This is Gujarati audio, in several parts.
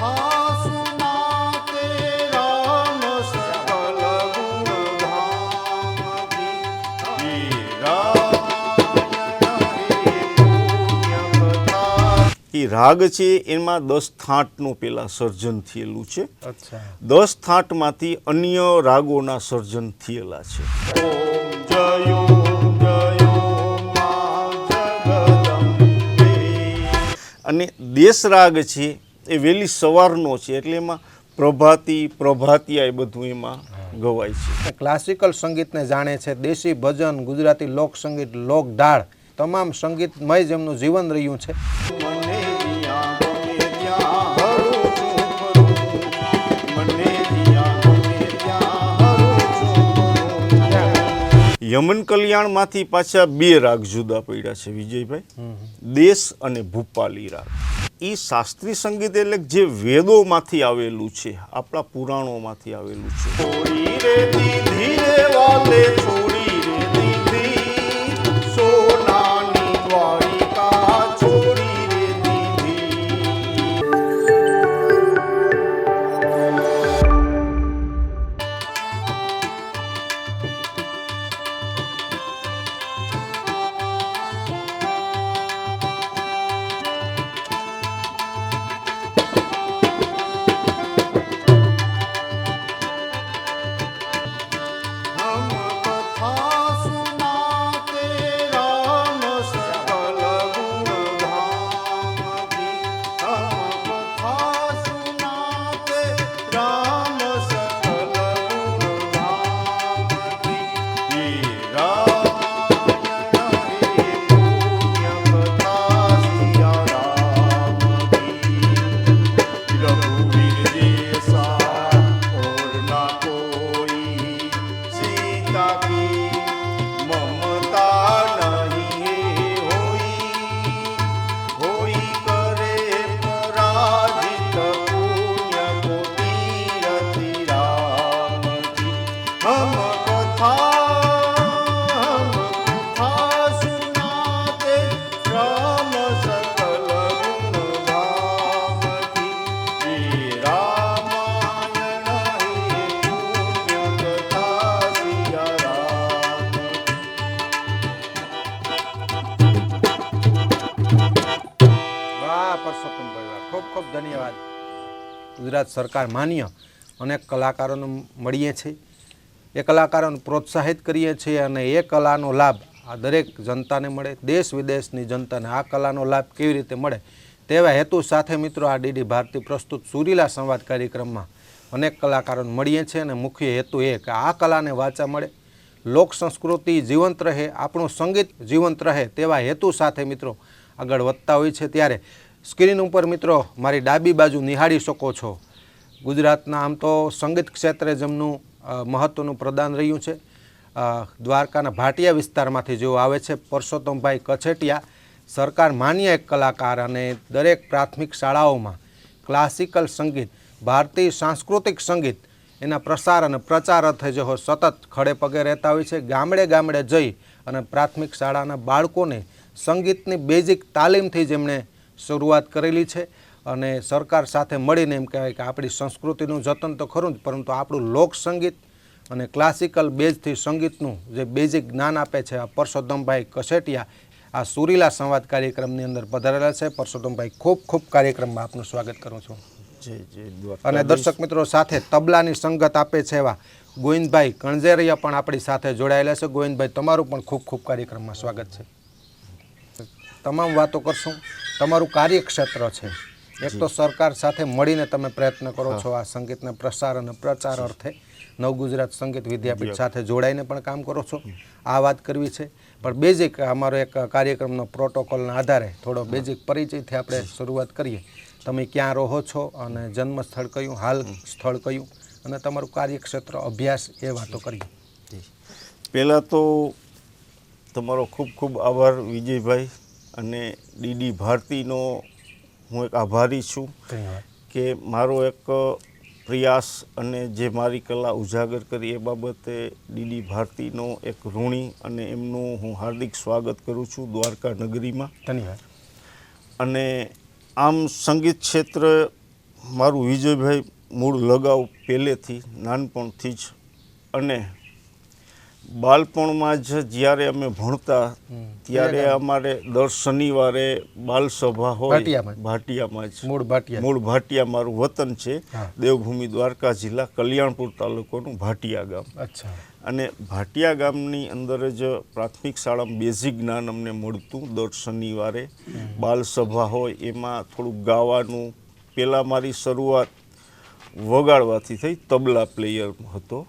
એ રાગ છે એમાં દસ થાટનું પેલા સર્જન થયેલું છે. દસ થાટમાંથી અન્ય રાગોના સર્જન થયેલા છે. અને દેશ રાગ છે એ વહેલી સવારનો છે એટલે એમાં પ્રભાતી પ્રભાતિયા એ બધું એમાં ગવાય છે. ક્લાસિકલ સંગીતને જાણે છે દેશી ભજન ગુજરાતી લોક સંગીત લોક ઢાળ તમામ સંગીતમય જેમનું જીવન રહ્યું છે. મને જ્યાં ગમે ત્યાં હરું છું કરું મને જ્યાં ગમે ત્યાં હરું છું કરું યમન કલ્યાણમાંથી પાછા બે રાગ જુદા પડ્યા છે વિજયભાઈ. દેશ અને ભૂપાલી રાગ. એ શાસ્ત્રીય સંગીત એટલે જે વેદોમાંથી આવેલું છે આપણા પુરાણોમાંથી આવેલું છે. ખૂબ ધન્યવાદ. ગુજરાત સરકાર માન્ય અનેક કલાકારોને મળીએ છીએ. એ કલાકારોને પ્રોત્સાહિત કરીએ છીએ અને એ કલાનો લાભ આ દરેક જનતાને મળે, દેશ વિદેશની જનતાને આ કલાનો લાભ કેવી રીતે મળે તેવા હેતુ સાથે મિત્રો આ ડીડી ભારતી પ્રસ્તુત સુરીલા સંવાદ કાર્યક્રમમાં અનેક કલાકારોને મળીએ છીએ અને મુખ્ય હેતુ એ કે આ કલાને વાચા મળે. લોક સંસ્કૃતિ જીવંત રહે, આપણું સંગીત જીવંત રહે તેવા હેતુ સાથે મિત્રો આગળ વધતા હોય છે ત્યારે સ્ક્રીન ઉપર મિત્રો મારી ડાબી બાજુ નિહાળી શકો છો. ગુજરાતના આમ તો સંગીત ક્ષેત્રે જેમનું મહત્ત્વનું પ્રદાન રહ્યું છે. દ્વારકાના ભાટિયા વિસ્તારમાંથી જેઓ આવે છે, પરસોત્તમભાઈ કછેટિયા, સરકાર માન્ય એક કલાકાર અને દરેક પ્રાથમિક શાળાઓમાં ક્લાસિકલ સંગીત, ભારતીય સાંસ્કૃતિક સંગીત, એના પ્રસાર અને પ્રચાર અર્થે જેઓ સતત ખડે પગે રહેતા હોય છે, ગામડે ગામડે જઈ અને પ્રાથમિક શાળાના બાળકોને સંગીતની બેઝિક તાલીમથી જેમણે શરૂઆત કરેલી છે અને સરકાર સાથે મળીને એમ કહેવાય કે આપણી સંસ્કૃતિનું જતન તો ખરું જ પરંતુ આપણું લોક સંગીત અને ક્લાસિકલ બેઝથી સંગીતનું જે બેઝિક જ્ઞાન આપે છે આ પરસોત્તમભાઈ કસેટિયા આ સુરીલા સંવાદ કાર્યક્રમની અંદર પધારેલા છે. પરસોત્તમભાઈ ખૂબ ખૂબ કાર્યક્રમમાં આપનું સ્વાગત કરું છું. જે જે અને દર્શક મિત્રો સાથે તબલાની સંગત આપે છે એવા ગોવિંદભાઈ કણઝેરિયા પણ આપણી સાથે જોડાયેલા છે. ગોવિંદભાઈ તમારું પણ ખૂબ ખૂબ કાર્યક્રમમાં સ્વાગત છે. તમામ વાતો કરશું. તમારું કાર્યક્ષેત્ર છે. એક તો સરકાર સાથે મળીને તમે પ્રયત્ન કરો છો આ સંગીતના પ્રસાર અને પ્રચાર અર્થે. નવ ગુજરાત સંગીત વિદ્યાપીઠ સાથે જોડાઈને પણ કામ કરો છો. આ વાત કરવી છે. પણ બેઝિક અમારો એક કાર્યક્રમનો પ્રોટોકોલના આધારે થોડો બેઝિક પરિચયથી આપણે શરૂઆત કરીએ. તમે ક્યાં રહો છો અને જન્મ સ્થળ કયું હાલ સ્થળ કયું અને તમારું કાર્યક્ષેત્ર અભ્યાસ એ વાતો કરીએ. પહેલાં તો તમારો ખૂબ ખૂબ આભાર વિજયભાઈ. અને ડીડી ભારતીનો હું એક આભારી છું કે મારો એક પ્રયાસ અને જે મારી કલા ઉજાગર કરી એ બાબતે ડીડી ભારતીનો એક ઋણી અને એમનું હું હાર્દિક સ્વાગત કરું છું દ્વારકા નગરીમાં. ધન્યવાદ. અને આમ સંગીત ક્ષેત્ર મારું વિજયભાઈ મૂળ લગાવ પહેલેથી નાનપણથી જ. અને બાળપણમાં જ જ્યારે અમે ભણતા ત્યારે અમારે દર શનિવારે બાલસભા હોય. ભાટિયામાં જ. મૂળ ભાટિયા. મૂળ ભાટિયા મારું વતન છે. દેવભૂમિ દ્વારકા જિલ્લા કલ્યાણપુર તાલુકાનું ભાટિયા ગામ. અચ્છા. અને ભાટિયા ગામની અંદર જ પ્રાથમિક શાળામાં બેઝિક જ્ઞાન અમને મળતું દર શનિવારે બાલસભા હોય. એમાં થોડુંક ગાવાનું પહેલાં મારી શરૂઆત વગાડવાથી થઈ તબલા પ્લેયર હતો.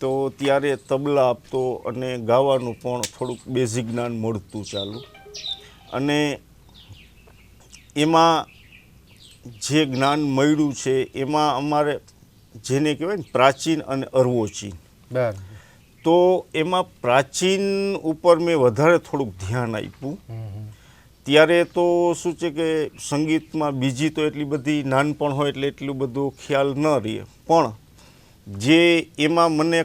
તો ત્યારે તબલા આપતો અને ગાવાનું પણ થોડુંક બેઝિક જ્ઞાન મળતું ચાલુ. અને એમાં જે જ્ઞાન મળ્યું છે એમાં અમારે જેને કહેવાય ને પ્રાચીન અને અર્વોચીન બરાબર. તો એમાં પ્રાચીન ઉપર મેં વધારે થોડુંક ધ્યાન આપ્યું. ત્યારે તો શું છે કે સંગીતમાં બીજી તો એટલી બધી નાનપણ હોય એટલે એટલું બધું ખ્યાલ ન રહે. પણ જે એમાં મને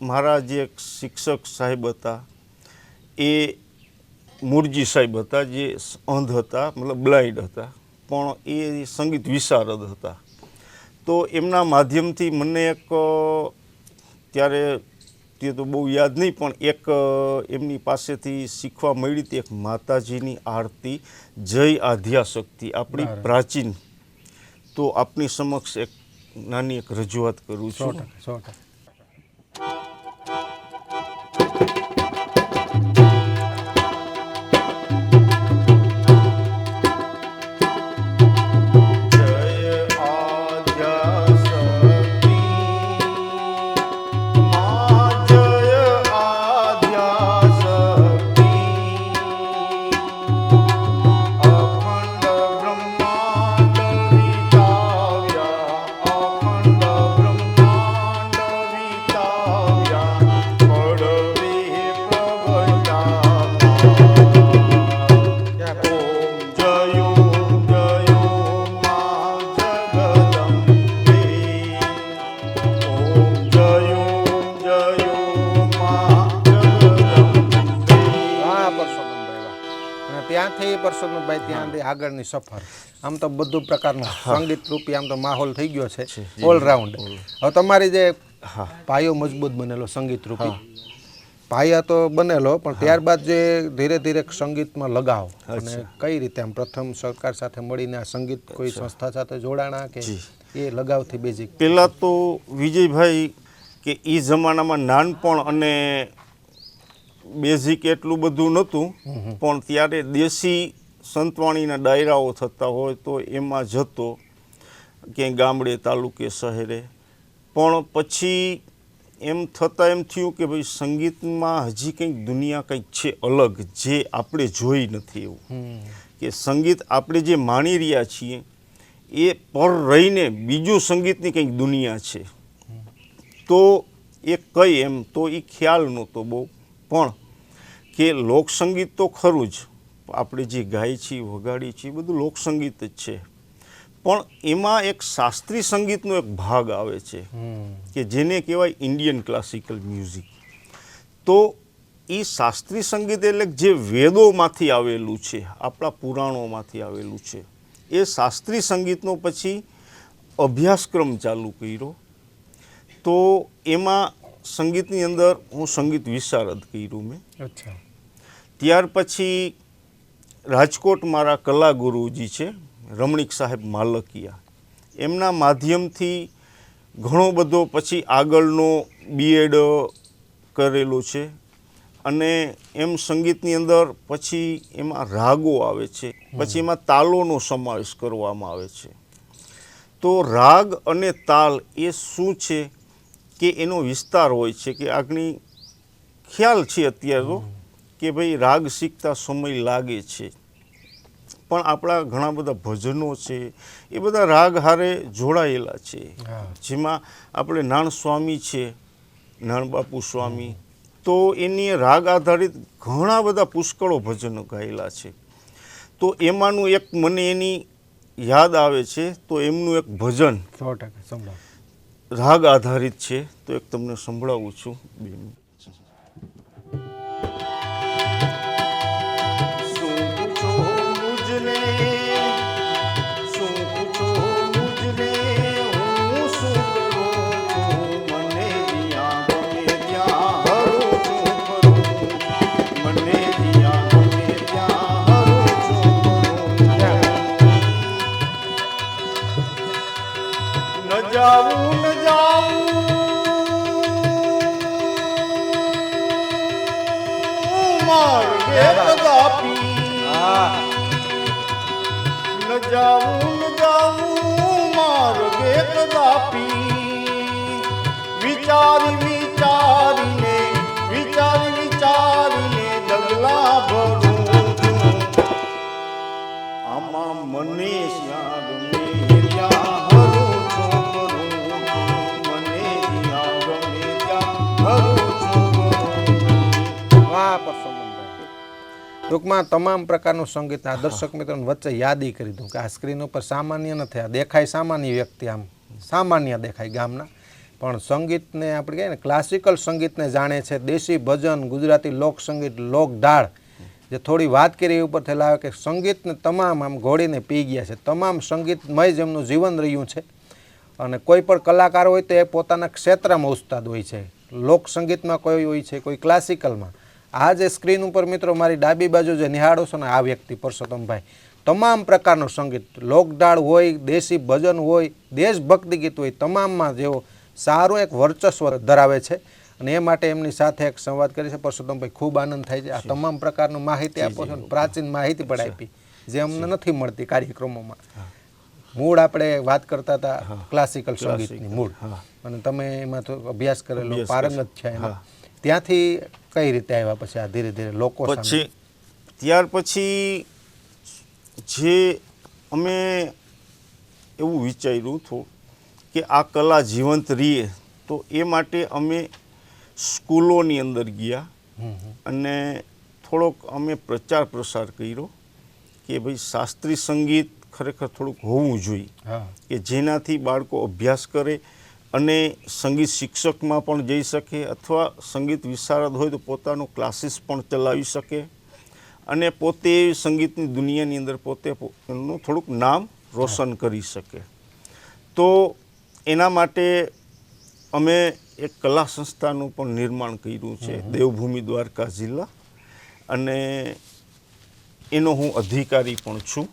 મારા જે એક શિક્ષક સાહેબ હતા એ મુરજી સાહેબ હતા જે અંધ હતા મતલબ બ્લાઇન્ડ હતા પણ એ સંગીત વિશારદ હતા. તો એમના માધ્યમથી મને એક ત્યારે તે તો બહુ યાદ નહીં પણ એક એમની પાસેથી શીખવા મળી હતી એક માતાજીની આરતી જય આધ્યાશક્તિ આપણી પ્રાચીન. તો આપની સમક્ષ એક નાની એક રજૂઆત કરું છું. આગળની સફર. આમ તો બધું પ્રકારનું સંગીત રૂપી આમ તો માહોલ થઈ ગયો છે. ઓલરાઉન્ડ હવે તમારી જે પાયો મજબૂત બનેલો સંગીત રૂપી પાયા તો બનેલો પણ ત્યારબાદ જે ધીરે ધીરે સંગીતમાં લગાવ. અને કઈ રીતે આમ પ્રથમ સરકાર સાથે મળીને આ સંગીત કોઈ સંસ્થા સાથે જોડાણા કે એ લગાવથી બેઝિક પહેલાં તો વિજયભાઈ કે એ જમાનામાં નાનપણ અને બેઝિક એટલું બધું નહોતું. પણ ત્યારે દેશી સંતવાણીના ડાયરાઓ થતા હોય તો એમાં જતો ક્યાંય ગામડે તાલુકે શહેરે. પણ પછી એમ થતાં એમ થયું કે ભાઈ સંગીતમાં હજી કંઈક દુનિયા કંઈક છે અલગ જે આપણે જોઈ નથી એવું. કે સંગીત આપણે જે માણી રહ્યા છીએ એ પર રહીને બીજું સંગીતની કંઈક દુનિયા છે. તો એ કઈ એમ તો એ ખ્યાલ નહોતો બહુ. પણ કે લોકસંગીત તો ખરું જ. આપણે જે ગાય છીએ વગાડીએ છીએ એ બધું લોકસંગીત જ છે. પણ એમાં એક શાસ્ત્રીય સંગીતનો એક ભાગ આવે છે કે જેને કહેવાય ઇન્ડિયન ક્લાસિકલ મ્યુઝિક. તો એ શાસ્ત્રીય સંગીત એટલે જે વેદોમાંથી આવેલું છે આપણા પુરાણોમાંથી આવેલું છે એ શાસ્ત્રીય સંગીતનો પછી અભ્યાસક્રમ ચાલુ કર્યો. તો એમાં સંગીતની અંદર હું સંગીત વિશારદ કર્યું મેં. અચ્છા. ત્યાર પછી રાજકોટ મારા કલા ગુરુજી છે રમણીક સાહેબ માલકિયા. એમના માધ્યમથી ઘણો બધો પછી આગળનો બીએડ કરેલો છે અને એમ સંગીતની અંદર પછી એમાં રાગો આવે છે પછી એમાં તાલોનો સમાવેશ કરવામાં આવે છે. તો રાગ અને તાલ એ શું છે કે એનો વિસ્તાર હોય છે કે આગની ખ્યાલ છે અત્યારે તો. કે ભાઈ રાગ શીખતા સમય લાગે છે. પણ આપણા ઘણા બધા ભજનો છે એ બધા રાગ હારે જોડાયેલા છે. જેમાં આપણે નાણ સ્વામી છે નાણબાપુ સ્વામી. તો એની રાગ આધારિત ઘણા બધા પુષ્કળો ભજનો ગાયેલા છે. તો એમાંનું એક મને એની યાદ આવે છે તો એમનું એક ભજન રાગ આધારિત છે. તો એક તમને સંભળાવું છું બે જાવું ન જાવું. માર્ગે કદાપી ન જાવું ન જાવું માર્ગે કદાપી વિચારી વિચારીને વિચાર વિચારીને ડગલા ભરું. આમાં મને વાહ પરસોત્તમભાઈ ટૂંકમાં તમામ પ્રકારનું સંગીત આ દર્શક મિત્રોને વચ્ચે યાદી કરી દઉં કે આ સ્ક્રીન ઉપર સામાન્ય નથી આ દેખાય સામાન્ય વ્યક્તિ આમ, સામાન્ય દેખાય ગામના. પણ સંગીતને આપણે કહીએ ને, ક્લાસિકલ સંગીતને જાણે છે દેશી ભજન, ગુજરાતી લોક સંગીત, લોક ઢાળ. જે થોડી વાત કરી એ ઉપર થયેલા કે સંગીતને તમામ આમ ઘોડીને પી ગયા છે. તમામ સંગીતમય જેમનું જીવન રહ્યું છે. અને કોઈ પણ કલાકાર હોય તો એ પોતાના ક્ષેત્રમાં ઉસ્તાદ હોય છે. લોક સંગીતમાં કોઈ હોય છે, કોઈ ક્લાસિકલમાં. આ જે સ્ક્રીન ઉપર મિત્રો મારી ડાબી બાજુ જે નિહાળો છો ને આ વ્યક્તિ પરસોત્તમભાઈ તમામ પ્રકારનું સંગીત લોકડાળ હોય દેશી ભજન હોય દેશભક્તિ ગીત હોય તમામમાં જેઓ સારું એક વર્ચસ્વ ધરાવે છે. અને એ માટે એમની સાથે એક સંવાદ કરી છે. પરસોત્તમભાઈ ખૂબ આનંદ થાય છે. આ તમામ પ્રકારનું માહિતી આપો છો પ્રાચીન માહિતી પણ આપી જે અમને નથી મળતી કાર્યક્રમોમાં. મૂળ આપણે વાત કરતા હતા ક્લાસિકલ સંગીતની મૂળ. અને તમે એમાં તો અભ્યાસ કરેલો પારંગત છે એમાં ત્યાંથી કઈ રીતે આવ્યા પછી આ ધીરે ધીરે લોકો પછી ત્યાર પછી જે અમે એવું વિચાર્યું હતું કે આ કલા જીવંત રહીએ તો એ માટે અમે સ્કૂલોની અંદર ગયા. અને થોડોક અમે પ્રચાર પ્રસાર કર્યો કે ભાઈ શાસ્ત્રીય સંગીત ખરેખર થોડુંક હોવું જોઈએ કે જેનાથી બાળકો અભ્યાસ કરે અને સંગીત શિક્ષકમાં પણ જઈ શકે અથવા સંગીત વિશારદ હોય તો પોતાનો ક્લાસીસ પણ ચલાવી શકે. અને પોતે સંગીતની દુનિયાની અંદર પોતે એમનું થોડુંક નામ રોશન કરી શકે. તો એના માટે અમે એક કલા સંસ્થાનું પણ નિર્માણ કર્યું છે દેવભૂમિ દ્વારકા જિલ્લા. અને એનો હું અધિકારી પણ છું.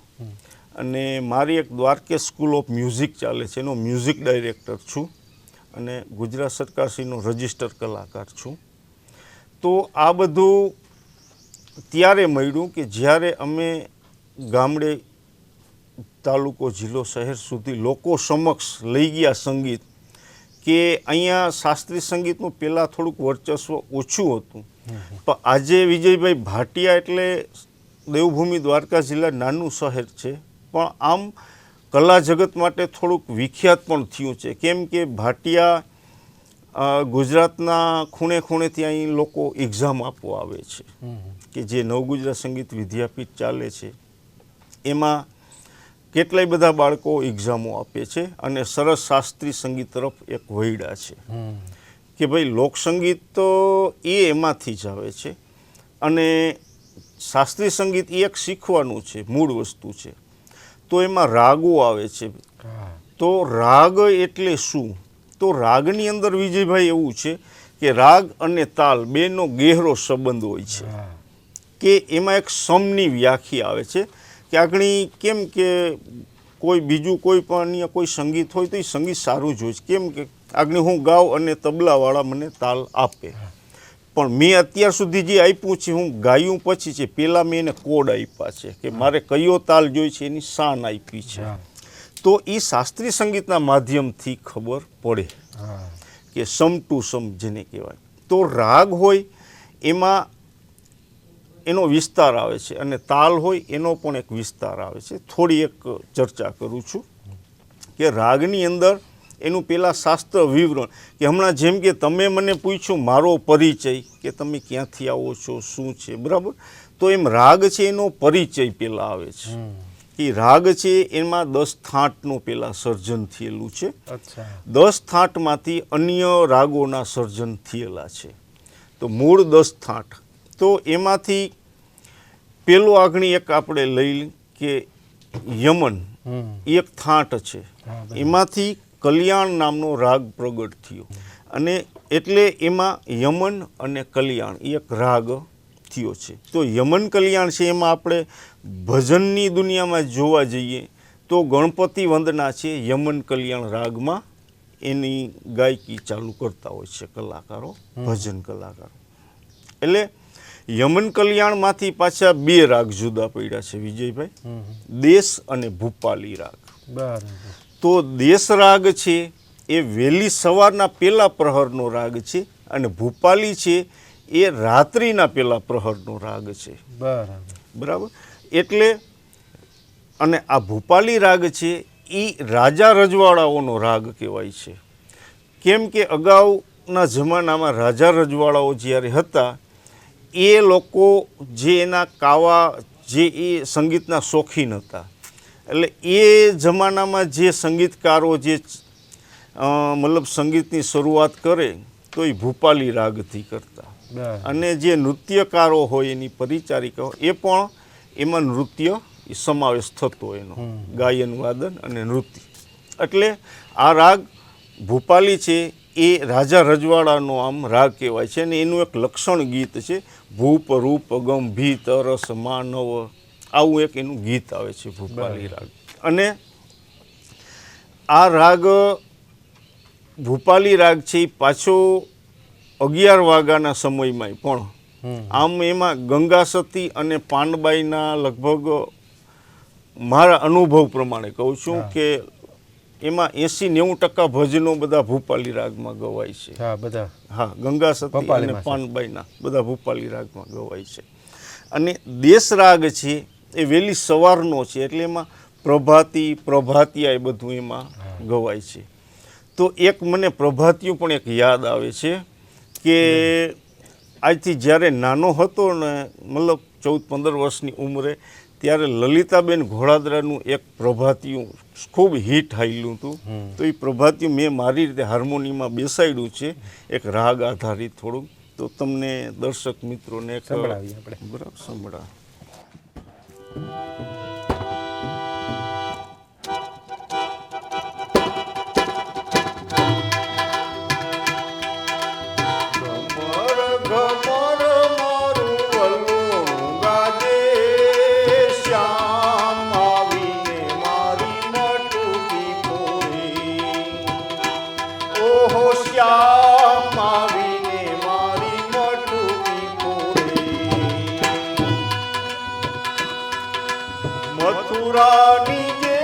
અને મારી એક દ્વારકે સ્કૂલ ઓફ મ્યુઝિક ચાલે છે એનો મ્યુઝિક ડાયરેક્ટર છું. અને ગુજરાત સરકારશ્રીનો રજિસ્ટર કલાકાર છું. તો આ બધું ત્યારે મળ્યું કે જ્યારે અમે ગામડે તાલુકો જિલ્લો શહેર સુધી લોકો સમક્ષ લઈ ગયા સંગીત કે અહીંયા શાસ્ત્રીય સંગીતનું પહેલાં થોડુંક વર્ચસ્વ ઓછું હતું. પણ આજે વિજયભાઈ ભાટિયા એટલે દેવભૂમિ દ્વારકા જિલ્લા નાનું શહેર છે. પણ આમ કલા જગત માટે થોડુંક વિખ્યાત પણ થયું છે. કેમ કે ભાટિયા ગુજરાતના ખૂણે ખૂણેથી અહીં લોકો એક્ઝામ આપવા આવે છે. કે જે નવગુજરાત સંગીત વિદ્યાપીઠ ચાલે છે. એમાં કેટલાય બધા બાળકો એક્ઝામો આપે છે અને સરસ શાસ્ત્રીય સંગીત તરફ એક વૈડા છે. કે ભાઈ લોકસંગીત તો એ એમાંથી જ આવે છે અને શાસ્ત્રીય સંગીત એ એક શીખવાનું છે મૂળ વસ્તુ છે. તો એમાં રાગો આવે છે. તો રાગ એટલે શું? તો રાગની અંદર વિજયભાઈ એવું છે કે રાગ અને તાલ બેનો ગહેરો સંબંધ હોય છે. કે એમાં એક સમની વ્યાખ્યા આવે છે કે આગણી કેમ કે કોઈ બીજું કોઈ પણ અન્ય કોઈ સંગીત હોય તો એ સંગીત સારું જ હોય છે. કેમ કે આગણી હું ગાઉં અને તબલાવાળા મને તાલ આપે. પણ મેં અત્યાર સુધી જે આપ્યું છે હું ગાયું પછી છે પહેલાં મેં એને કોડ આપ્યા છે કે મારે કયો તાલ જોઈ છે એની શાન આપી છે. તો એ શાસ્ત્રીય સંગીતના માધ્યમથી ખબર પડે કે સમ ટુ સમ જેને કહેવાય. તો રાગ હોય એમાં એનો વિસ્તાર આવે છે અને તાલ હોય એનો પણ એક વિસ્તાર આવે છે. થોડી એક ચર્ચા કરું છું કે રાગની અંદર એનું પહેલાં શાસ્ત્ર વિવરણ કે હમણાં જેમ કે તમે મને પૂછ્યું મારો પરિચય કે તમે ક્યાંથી આવો છો શું છે બરાબર? તો એમ રાગ છે એનો પરિચય પહેલાં આવે છે. એ રાગ છે એમાં દસ થાંટનું પહેલાં સર્જન થયેલું છે. દસ થાંટમાંથી અન્ય રાગોના સર્જન થયેલા છે. તો મૂળ દસ થાંટ. તો એમાંથી પેલો આગણી એક આપણે લઈ કે યમન એક થાંટ છે. એમાંથી કલ્યાણ નામનો રાગ પ્રગટ થયો. અને એટલે એમાં યમન અને કલ્યાણ એક રાગ થયો છે. તો યમન કલ્યાણ છે એમાં આપણે ભજનની દુનિયામાં જોવા જઈએ તો ગણપતિ વંદના છે યમન કલ્યાણ રાગમાં. એની ગાયકી ચાલુ કરતા હોય છે કલાકારો ભજન કલાકારો. એટલે યમન કલ્યાણમાંથી પાછા બે રાગ જુદા પડ્યા છે વિજયભાઈ. દેશ અને ભૂપાલી રાગ. બરાબર. તો દેશ રાગ છે એ વહેલી સવારના પહેલા પ્રહરનો રાગ છે અને ભૂપાલી છે એ રાત્રિના પહેલા પ્રહરનો રાગ છે. બરાબર. બરાબર? એટલે અને આ ભૂપાલી રાગ છે એ રાજા રજવાડાઓનો રાગ કહેવાય છે. કેમ કે અગાઉના જમાનામાં રાજા રજવાડાઓ જ્યારે હતા એ લોકો જે એના કાવા જે એ સંગીતના શોખીન હતા એટલે એ જમાનામાં જે સંગીતકારો જે મતલબ સંગીતની શરૂઆત કરે તો એ ભૂપાલી રાગથી કરતા. અને જે નૃત્યકારો હોય એની પરિચારિકાઓ એ પણ એમાં નૃત્ય સમાવેશ થતો એનો. ગાયન વાદન અને નૃત્ય. એટલે આ રાગ ભૂપાલી છે એ રાજા રજવાડાનો આમ રાગ કહેવાય છે અને એનું એક લક્ષણ ગીત છે ભૂપ રૂપ ગંભીર તરસ માનવ આવું એક એનું ગીત આવે છે ભૂપાલી રાગ અને આ રાગ ભૂપાલી રાગ છે પાછો અગિયાર વાગ્યાના સમયમાં પણ આમ એમાં ગંગા સતી અને પાનબાઈના લગભગ મારા અનુભવ પ્રમાણે કહું છું કે એમાં એસી નેવું ટકા ભજનો બધા ભૂપાલી રાગમાં ગવાય છે. હા બધા. હા ગંગા સતી અને પાનબાઈના બધા ભૂપાલી રાગમાં ગવાય છે. અને દેશ રાગ છે એ વહેલી સવારનો છે એટલે એમાં પ્રભાતી પ્રભાતિયા એ બધું એમાં ગવાય છે. તો એક મને પ્રભાતિયું પણ એક યાદ આવે છે કે આજથી જ્યારે નાનો હતો ને મતલબ ચૌદ પંદર વર્ષની ઉંમરે ત્યારે લલિતાબેન ઘોડાદરાનું એક પ્રભાતિયું ખૂબ હિટ હાલ્યું હતું. તો એ પ્રભાતિયું મેં મારી રીતે હાર્મોનિયમમાં બેસાડ્યું છે એક રાગ આધારિત થોડુંક. તો તમને દર્શક મિત્રોને. બરાબર સંભળાવ. うん。நூறாணியே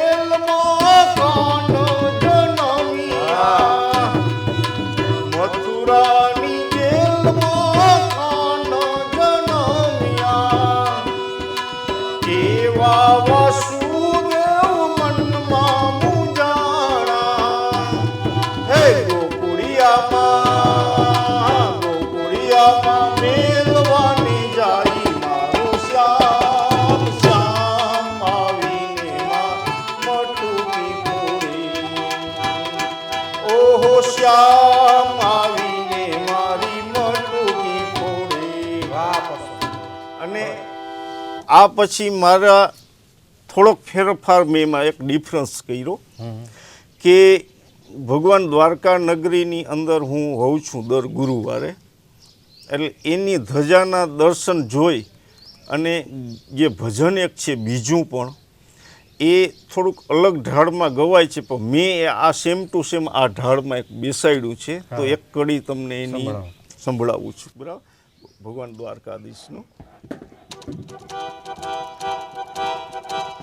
આ પછી મારા થોડોક ફેરફાર મેં એમાં એક ડિફરન્સ કર્યો કે ભગવાન દ્વારકા નગરીની અંદર હું હોઉં છું દર ગુરુવારે. એટલે એની ધજાના દર્શન જોઈ અને જે ભજન એક છે બીજું પણ એ થોડુંક અલગ ઢાળમાં ગવાય છે પણ મેં એ આ સેમ ટુ સેમ આ ઢાળમાં એક બેસાડ્યું છે. તો એક કડી તમને એની. સંભળાવું છું. બરાબર? ભગવાન દ્વારકાધીશનું. Thank you.